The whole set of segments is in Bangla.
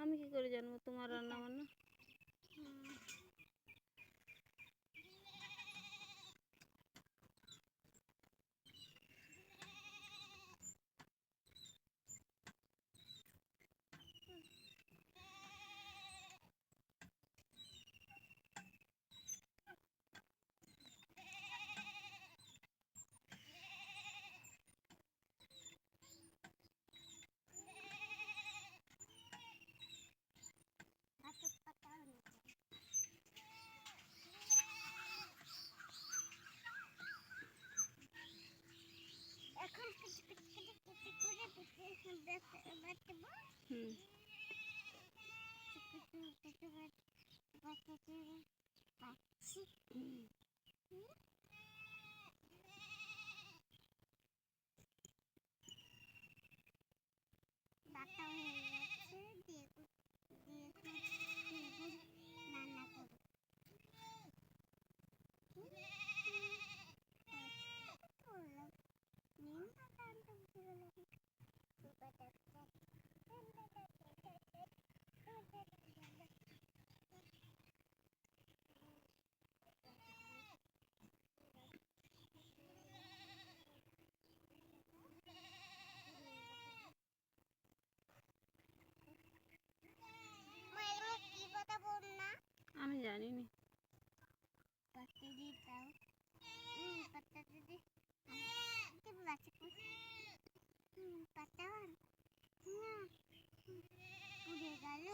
আমি কি করে জানব? তোমার রান্না বান্না হুম বাটা হয়ে যাচ্ছে দিয়ে দিয়ে কু- দিয়ে কু- রান্না করব করলাম নিম পাতা আনতে ভুলে গেলাম মা এগুলো কি পাতা বল না আমি পাতা না। পুড়ে গেল।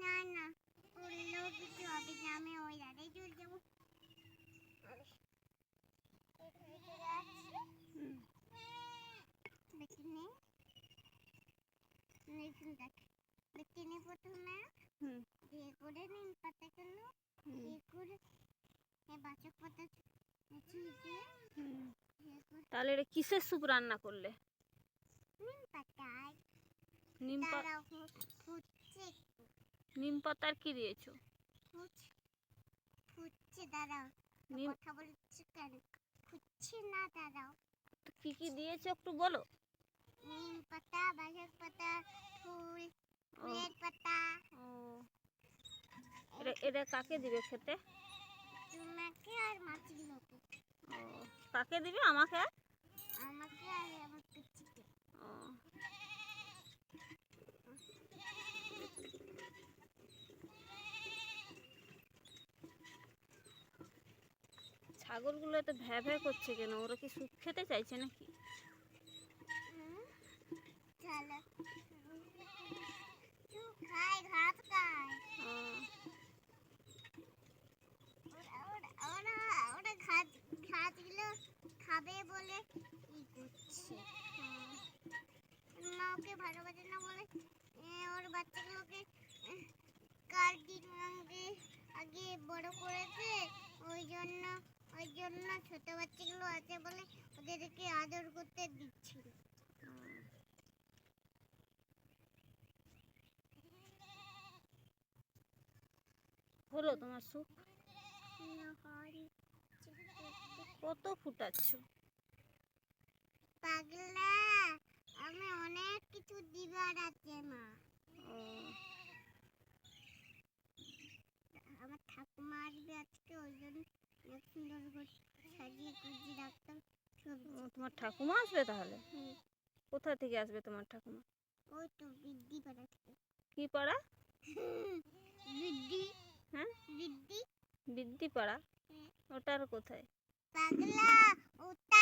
না না। পুড়লেও কিছু হবে না আমি ওই রাতে চলে যাব। দেখুন। দেখ। প্রথমে। দিয়ে করে নিন পাতাগুলো দিয়ে করে বাচক পাতা তাহলে এটা কিসের স্যুপ রান্না করলে? নিম পাতায়। নিম পা- তারাও ফুটছে নিম পাতার কি দিয়েছ? ফুটছে দাঁড়াও। কথা বলছি কেন? ফুটছে না দাঁড়াও। কি কি দিয়েছ একটু বলো। নিম পাতা বাচক পাতা ফুল ও ফুলের পাতা ও এটা কাকে দিবে খেতে? তোমাকে আর মাছগুলোকে ও কাকে দিবে আমাকে? আমাকে আর আমার পিচ্ছিকে ও। ছাগলগুলো এত ভ্যা ভ্যা করছে কেন? ওরা কি স্যুপ খেতে চাইছে নাকি? খায় ঘাস খায় ও, ওরা ওরা ওরা ওরা ঘাস ঘাসগুলো খাবে বলে ই করছে মা ওকে ভালোবাসে না বলে ওর বাচ্চাগুলোকে এ, কার আগে আগে বড় করেছে? ওই জন্য ওই জন্য ছোট বাচ্চাগুলো আছে বলে ওদেরকে আদর করতে দিচ্ছিল হলো তোমার না কত ফুটাচ্ছ? পাগলা আমি অনেক কিছু দিবার আছে মা। ও। আমার ঠাকুমা আসবে আজকে ওই জন্য অনেক সুন্দর করে সাজিয়ে গুজিয়ে রাখতাম তোমার ঠাকুমা আসবে তাহলে? কোথা থেকে আসবে তোমার ঠাকুমা? ওই তো বৃদ্ধি পাঠাচ্ছে কি পাড়া বৃদ্ধি। হ্যাঁ? বৃদ্ধি। বৃদ্ধি পাড়া ওটার কোথায়? পাগলা ওটা